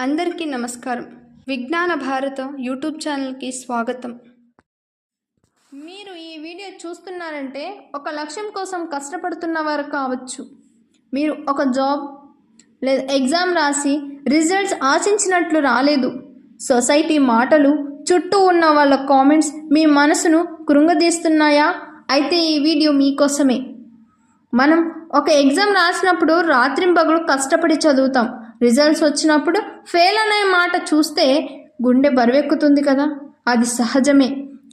అందరికీ నమస్కారం. విజ్ఞాన భారత యూట్యూబ్ ఛానల్కి స్వాగతం. మీరు ఈ వీడియో చూస్తున్నారంటే ఒక లక్ష్యం కోసం కష్టపడుతున్న వారు కావచ్చు. మీరు ఒక జాబ్ లేదా ఎగ్జామ్ రాసి రిజల్ట్స్ ఆశించినట్లు రాలేదు. సొసైటీ మాటలు చుట్టూ ఉన్న వాళ్ళ కామెంట్స్ మీ మనసును కృంగదీస్తున్నాయా? అయితే ఈ వీడియో మీకోసమే. మనం ఒక ఎగ్జామ్ రాసినప్పుడు రాత్రింపగలు కష్టపడి చదువుతాం. రిజల్ట్స్ వచ్చినప్పుడు ఫెయిల్ అనే మాట చూస్తే గుండె బరువెక్కుతుంది కదా. అది సహజమే.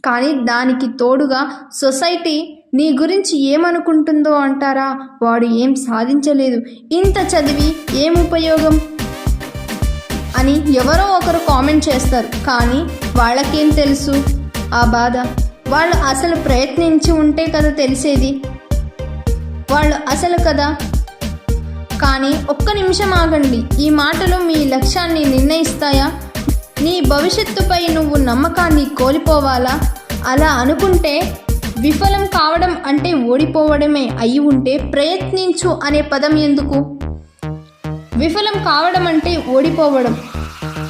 కానీ దానికి తోడుగా సొసైటీ నీ గురించి ఏమనుకుంటుందో అంటారా? వాడు ఏం సాధించలేదు. ఇంత చదివి ఏం ఉపయోగం? అని ఎవరో ఒకరు కామెంట్ చేస్తారు. కానీ వాళ్ళకేం తెలుసు? ఆ బాధ. వాళ్ళు అసలు ప్రయత్నించి ఉంటే కదా తెలిసేది. వాళ్ళు అసలు కదా కానీ ఒక్క నిమిషం ఆగండి. ఈ మాటలు మీ లక్ష్యాన్ని నిర్ణయిస్తాయా? నీ భవిష్యత్తుపై నువ్వు నమ్మకాన్ని కోల్పోవాలా? అలా అనుకుంటే విఫలం కావడం అంటే ఓడిపోవడమే అయి ఉంటే ప్రయత్నించు అనే పదం ఎందుకు? విఫలం కావడం అంటే ఓడిపోవడం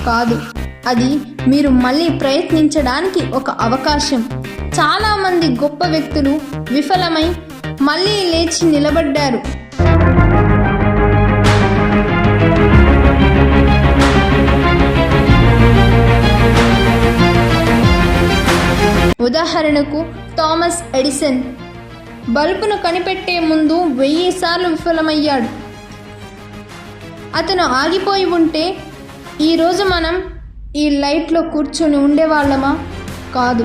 కాదు. అది మీరు మళ్ళీ ప్రయత్నించడానికి ఒక అవకాశం. చాలామంది గొప్ప వ్యక్తులు విఫలమై మళ్ళీ లేచి నిలబడ్డారు. ఉదాహరణకు థామస్ ఎడిసన్. బల్బును కనిపెట్టే ముందు వెయ్యి సార్లు విఫలమయ్యాడు. అతను ఆగిపోయి ఉంటే ఈరోజు మనం ఈ లైట్లో కూర్చొని ఉండేవాళ్ళమా? కాదు.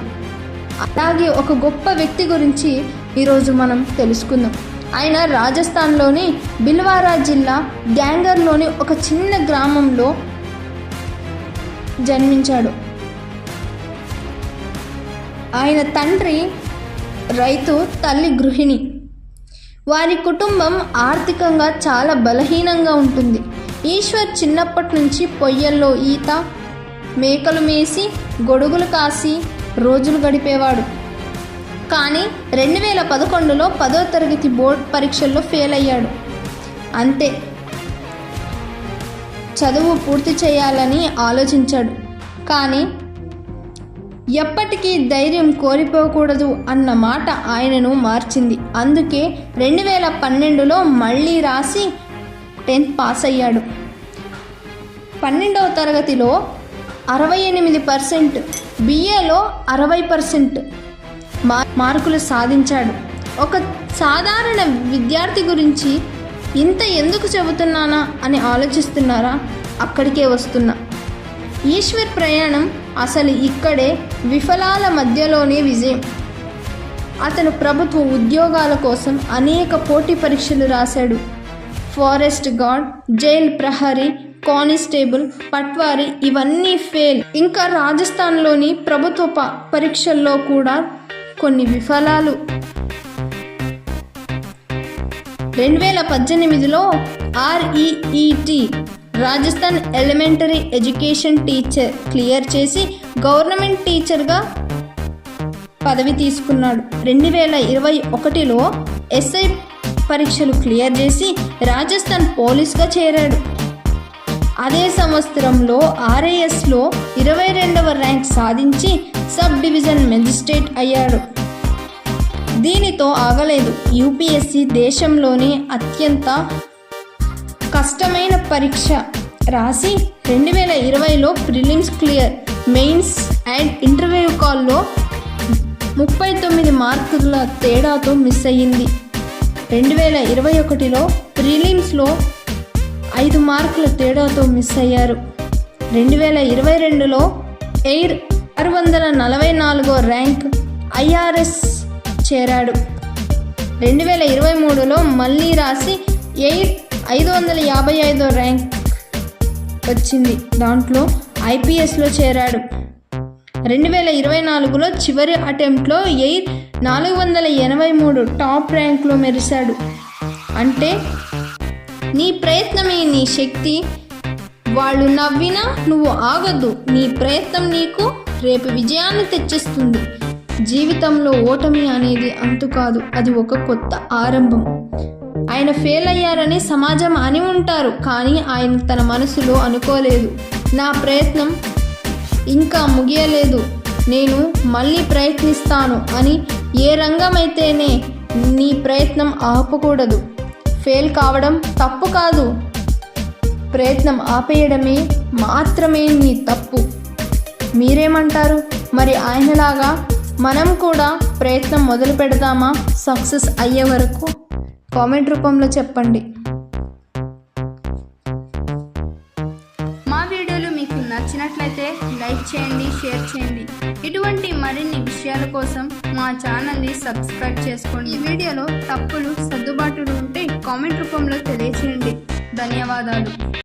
అలాగే ఒక గొప్ప వ్యక్తి గురించి ఈరోజు మనం తెలుసుకుందాం. ఆయన రాజస్థాన్లోని బిల్వారా జిల్లా గ్యాంగర్లోని ఒక చిన్న గ్రామంలో జన్మించాడు. ఆయన తండ్రి రైతు తల్లి గృహిణి. వారి కుటుంబం ఆర్థికంగా చాలా బలహీనంగా ఉంటుంది. ఈశ్వర్ చిన్నప్పటి నుంచి పొయ్యల్లో ఈత మేకలు మేసి గొడుగులు కాసి రోజులు గడిపేవాడు. కానీ రెండు వేల పదకొండులో పదో తరగతి బోర్డ్ పరీక్షల్లో ఫెయిల్ అయ్యాడు. అంతే. చదువు పూర్తి చేయాలని ఆలోచించాడు. కానీ ఎప్పటికీ ధైర్యం కోల్పోకూడదు అన్న మాట ఆయనను మార్చింది. అందుకే రెండు వేల పన్నెండులో మళ్ళీ రాసి టెన్త్ పాస్ అయ్యాడు పన్నెండవ తరగతిలో అరవై ఎనిమిది పర్సెంట్ బిఏలో అరవై పర్సెంట్ మా మార్కులు సాధించాడు. ఒక సాధారణ విద్యార్థి గురించి ఇంత ఎందుకు చెబుతున్నానా అని ఆలోచిస్తున్నారా? అక్కడికే వస్తున్నా. ఈశ్వర్ ప్రయాణం అసలు ఇక్కడే విఫలాల మధ్యలోనే విజయం. అతను ప్రభుత్వ ఉద్యోగాల కోసం అనేక పోటీ పరీక్షలు రాశాడు. ఫారెస్ట్ గార్డ్ జైల్ ప్రహరీ కానిస్టేబుల్ పట్వారీ ఇవన్నీ ఫెయిల్. ఇంకా రాజస్థాన్లోని ప్రభుత్వ ప- పరీక్షల్లో కూడా కొన్ని విఫలాలు. రెండు వేల పద్దెనిమిదిలో REET Rajasthan elementary education teacher clear చేసి గవర్నమెంట్ టీచర్గా పదవి తీసుకున్నాడు. రెండు వేల ఇరవై ఒకటిలో ఎస్ఐ పరీక్షలు క్లియర్ చేసి రాజస్థాన్ పోలీస్గా చేరాడు. అదే సంవత్సరంలో ఆర్ఏఎస్లో ఇరవై రెండవ ర్యాంక్ సాధించి సబ్ డివిజన్ మెజిస్ట్రేట్ అయ్యాడు. దీనితో ఆగలేదు. యూపీఎస్సి దేశంలోనే అత్యంత కష్టమైన పరీక్ష. రాసి రెండు వేల ఇరవైలో prelims clear. Mains and interview కాల్లో ముప్పై తొమ్మిది మార్కుల తేడాతో మిస్ అయ్యింది. రెండు వేల ఇరవై ఒకటిలో ప్రిలిమ్స్లో ఐదు మార్కుల తేడాతో మిస్ అయ్యారు. రెండు వేల ఇరవై రెండులో ఎయిర్ ఆరు వందల నలభై నాలుగో ర్యాంక్ ఐఆర్ఎస్ చేరాడు. రెండు వేల ఇరవై మూడులో మళ్ళీ రాసి ఎయిర్ ఐదు వందల యాభై ఐదో ర్యాంక్ వచ్చింది. దాంట్లో ఐపీఎస్లో చేరాడు. రెండు వేల ఇరవై నాలుగులో చివరి అటెంప్ట్లో ఎయిర్ నాలుగు వందల ఎనభై మూడు టాప్ ర్యాంక్లో మెరిశాడు. అంటే నీ ప్రయత్నమే నీ శక్తి. వాళ్ళు నవ్వినా నువ్వు ఆగద్దు. నీ ప్రయత్నం నీకు రేపు విజయాన్ని తెచ్చిస్తుంది. జీవితంలో ఓటమి అనేది అంతు కాదు. అది ఒక కొత్త ఆరంభం. ఆయన ఫెయిల్ అయ్యారని సమాజం అని ఉంటారు కానీ ఆయన తన మనసులో అనుకోలేదు. నా ప్రయత్నం ఇంకా ముగియలేదు. నేను మళ్ళీ ప్రయత్నిస్తాను అని ఏ రంగమైతేనే నీ ప్రయత్నం ఆపకూడదు. ఫెయిల్ కావడం తప్పు కాదు. ప్రయత్నం ఆపేయడమే మాత్రమే నీ తప్పు. మీరేమంటారు? మరి ఆయనలాగా మనం కూడా ప్రయత్నం మొదలు పెడదామా సక్సెస్ అయ్యే వరకు? కామెంట్ రూపంలో చెప్పండి. మా వీడియోలు మీకు నచ్చినట్లయితే లైక్ చేయండి షేర్ చేయండి. ఇటువంటి మరిన్ని విషయాల కోసం మా ఛానల్ని సబ్స్క్రైబ్ చేసుకోండి. ఈ వీడియోలో తప్పులు సర్దుబాటులు ఉంటే కామెంట్ రూపంలో తెలియచేయండి. ధన్యవాదాలు.